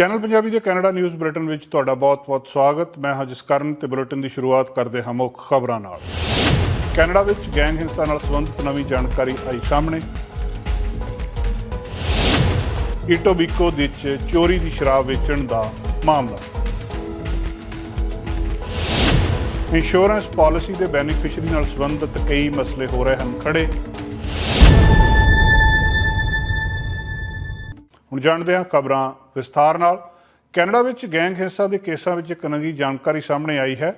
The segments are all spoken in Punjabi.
ਚੈਨਲ ਪੰਜਾਬੀ ਦੇ ਕੈਨੇਡਾ ਨਿਊਜ਼ ਬੁਲੇਟਿਨ ਵਿੱਚ ਤੁਹਾਡਾ ਬਹੁਤ-ਬਹੁਤ ਸਵਾਗਤ। ਮੈਂ ਹਾਂ ਜਸਕਰਨ ਤੇ ਬੁਲੇਟਿਨ ਦੀ ਸ਼ੁਰੂਆਤ ਕਰਦੇ ਹਾਂ ਮੁੱਖ ਖਬਰਾਂ ਨਾਲ। ਕੈਨੇਡਾ ਵਿੱਚ ਗੈਂਗ ਹਿੰਸਾ ਨਾਲ ਸੰਬੰਧਿਤ ਨਵੀਂ ਜਾਣਕਾਰੀ ਆਈ ਸਾਹਮਣੇ। ਇਟੋਬਿਕੋ ਵਿੱਚ ਚੋਰੀ ਦੀ ਸ਼ਰਾਬ ਵੇਚਣ ਦਾ ਮਾਮਲਾ। ਇੰਸ਼ੋਰੈਂਸ ਪਾਲਿਸੀ ਦੇ ਬੈਨੀਫੀਸ਼ੀਅਰੀ ਨਾਲ ਸੰਬੰਧਿਤ ਕਈ ਮਸਲੇ ਹੋ ਰਹੇ ਹਨ ਖੜੇ। ਹੁਣ ਜਾਣਦੇ ਹਾਂ ਖਬਰਾਂ ਵਿਸਥਾਰ ਨਾਲ। ਕੈਨੇਡਾ ਵਿੱਚ ਗੈਂਗ ਹਿੰਸਾ ਦੇ ਕੇਸਾਂ ਵਿੱਚ ਇੱਕ ਨਵੀਂ ਜਾਣਕਾਰੀ ਸਾਹਮਣੇ ਆਈ ਹੈ।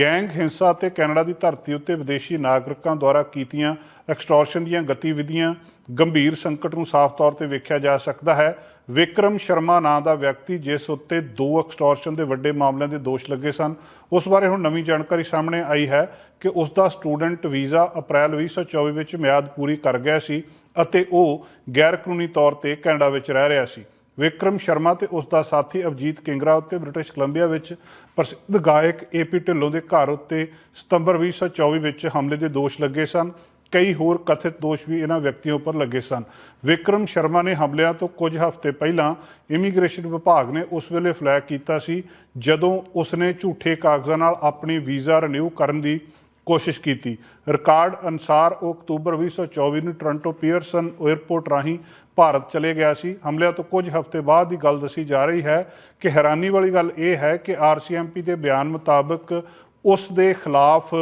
ਗੈਂਗ ਹਿੰਸਾ ਤੇ ਕੈਨੇਡਾ ਦੀ ਧਰਤੀ ਉੱਤੇ ਵਿਦੇਸ਼ੀ ਨਾਗਰਿਕਾਂ ਦੁਆਰਾ ਕੀਤੀਆਂ ਐਕਸਟੋਰਸ਼ਨ ਦੀਆਂ ਗਤੀਵਿਧੀਆਂ ਗੰਭੀਰ ਸੰਕਟ ਨੂੰ ਸਾਫ਼ ਤੌਰ ਤੇ ਵੇਖਿਆ ਜਾ ਸਕਦਾ ਹੈ। ਵਿਕਰਮ ਸ਼ਰਮਾ ਨਾਂ ਦਾ ਵਿਅਕਤੀ ਜਿਸ ਉੱਤੇ ਦੋ ਐਕਸਟੋਰਸ਼ਨ ਦੇ ਵੱਡੇ ਮਾਮਲਿਆਂ ਦੇ ਦੋਸ਼ ਲੱਗੇ ਸਨ, ਉਸ ਬਾਰੇ ਹੁਣ ਨਵੀਂ ਜਾਣਕਾਰੀ ਸਾਹਮਣੇ ਆਈ ਹੈ ਕਿ ਉਸ ਦਾ ਸਟੂਡੈਂਟ ਵੀਜ਼ਾ ਅਪ੍ਰੈਲ 2024 ਵਿੱਚ ਮਿਆਦ ਪੂਰੀ ਕਰ ਗਿਆ ਸੀ। ਅਤੇ ਉਹ ਗੈਰ ਕਾਨੂੰਨੀ ਤੌਰ ਤੇ ਕੈਨੇਡਾ ਵਿੱਚ ਰਹਿ ਰਿਹਾ ਸੀ। ਵਿਕਰਮ ਸ਼ਰਮਾ ਤੇ ਉਸ ਦਾ ਸਾਥੀ ਅਵਜੀਤ ਕਿੰਗਰਾ ਉੱਤੇ ਬ੍ਰਿਟਿਸ਼ ਕੋਲੰਬੀਆ ਵਿੱਚ ਪ੍ਰਸਿੱਧ ਗਾਇਕ ਏਪੀ ਢਿੱਲੋਂ ਦੇ ਘਰ ਉੱਤੇ ਸਤੰਬਰ 2024 ਵਿੱਚ ਹਮਲੇ ਦੇ ਦੋਸ਼ ਲੱਗੇ ਸਨ। ਕਈ ਹੋਰ ਕਥਿਤ ਦੋਸ਼ ਵੀ ਇਹਨਾਂ ਵਿਅਕਤੀਆਂ ਉੱਪਰ ਲੱਗੇ ਸਨ। ਵਿਕਰਮ ਸ਼ਰਮਾ ਨੇ ਹਮਲਿਆਂ ਤੋਂ ਕੁਝ ਹਫ਼ਤੇ ਪਹਿਲਾਂ ਇਮੀਗ੍ਰੇਸ਼ਨ ਵਿਭਾਗ ਨੇ ਉਸ ਵੇਲੇ ਫਲੈਗ ਕੀਤਾ ਸੀ, ਜਦੋਂ ਉਸਨੇ ਝੂਠੇ ਕਾਗਜ਼ਾਂ ਨਾਲ ਆਪਣੀ ਵੀਜ਼ਾ ਰਿਨਿਊ ਕਰਨ ਦੀ ਕੋਸ਼ਿਸ਼ ਕੀਤੀ। ਰਿਕਾਰਡ ਅਨਸਾਰ ਉਹ ਅਕਤੂਬਰ 2024 ਨੂੰ ਟੋਰਾਂਟੋ ਪੀਅਰਸਨ 에ਅਰਪੋਰਟ ਰਾਹੀਂ ਭਾਰਤ ਚਲੇ ਗਿਆ ਸੀ। ਹਮਲਿਆਂ ਤੋਂ ਕੁਝ ਹਫ਼ਤੇ ਬਾਅਦ ਦੀ ਗੱਲ ਦੱਸੀ ਜਾ ਰਹੀ ਹੈ ਕਿ ਹੈਰਾਨੀ ਵਾਲੀ ਗੱਲ ਇਹ ਹੈ ਕਿ ਆਰਸੀਐਮਪੀ ਦੇ ਬਿਆਨ ਮੁਤਾਬਕ ਉਸ ਦੇ ਖਿਲਾਫ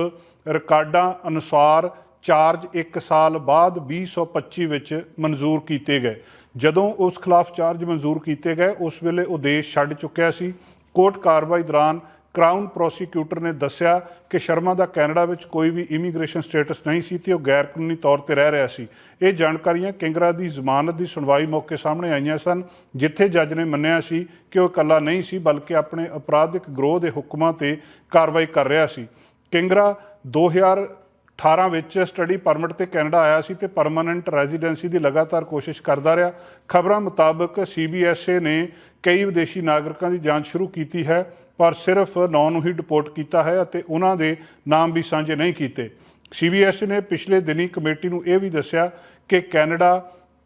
ਰਿਕਾਰਡਾਂ ਅਨੁਸਾਰ ਚਾਰਜ 1 ਸਾਲ ਬਾਅਦ 2025 ਵਿੱਚ ਮਨਜ਼ੂਰ ਕੀਤੇ ਗਏ। ਜਦੋਂ ਉਸ ਖਿਲਾਫ ਚਾਰਜ ਮਨਜ਼ੂਰ ਕੀਤੇ ਗਏ, ਉਸ ਵੇਲੇ ਉਹ ਦੇਸ਼ ਛੱਡ ਚੁੱਕਿਆ ਸੀ। ਕੋਰਟ ਕਾਰਵਾਈ ਦੌਰਾਨ ਕ੍ਰਾਊਨ ਪ੍ਰੋਸੀਕਿਊਟਰ ਨੇ ਦੱਸਿਆ ਕਿ ਸ਼ਰਮਾ ਦਾ ਕੈਨੇਡਾ ਵਿੱਚ ਕੋਈ ਵੀ ਇਮੀਗ੍ਰੇਸ਼ਨ ਸਟੇਟਸ ਨਹੀਂ ਸੀ ਤੇ ਉਹ ਗੈਰ ਕਾਨੂੰਨੀ ਤੌਰ ਤੇ ਰਹਿ ਰਿਹਾ ਸੀ। ਇਹ ਜਾਣਕਾਰੀਆਂ ਕਿੰਗਰਾ ਦੀ ਜ਼ਮਾਨਤ ਦੀ ਸੁਣਵਾਈ ਮੌਕੇ ਸਾਹਮਣੇ ਆਈਆਂ ਸਨ, ਜਿੱਥੇ ਜੱਜ ਨੇ ਮੰਨਿਆ ਸੀ ਕਿ ਉਹ ਇਕੱਲਾ ਨਹੀਂ ਸੀ, ਬਲਕਿ ਆਪਣੇ ਅਪਰਾਧਿਕ ਗਰੋਹ ਦੇ ਹੁਕਮਾਂ ਤੇ ਕਾਰਵਾਈ ਕਰ ਰਿਹਾ ਸੀ। ਕਿੰਗਰਾ 2018 ਵਿੱਚ ਸਟੱਡੀ ਪਰਮਿਟ ਤੇ ਕੈਨੇਡਾ ਆਇਆ ਸੀ ਤੇ ਪਰਮਨੈਂਟ ਰੈਜ਼ੀਡੈਂਸੀ ਦੀ ਲਗਾਤਾਰ ਕੋਸ਼ਿਸ਼ ਕਰਦਾ ਰਿਹਾ। ਖਬਰਾਂ ਮੁਤਾਬਕ ਸੀਬੀਐਸਏ ਨੇ ਕਈ ਵਿਦੇਸ਼ੀ ਨਾਗਰਿਕਾਂ ਦੀ ਜਾਂਚ ਸ਼ੁਰੂ ਕੀਤੀ ਹੈ। ਪਰ ਸਿਰਫ ਨੌ ਨੂੰ ਹੀ ਡਿਪੋਰਟ ਕੀਤਾ ਹੈ ਅਤੇ ਉਹਨਾਂ ਦੇ ਨਾਮ ਵੀ ਸਾਂਝੇ ਨਹੀਂ ਕੀਤੇ। ਸੀਬੀਐਸ ਨੇ ਪਿਛਲੇ ਦਿਨੀ ਕਮੇਟੀ ਨੂੰ ਇਹ ਵੀ ਦੱਸਿਆ ਕਿ ਕੈਨੇਡਾ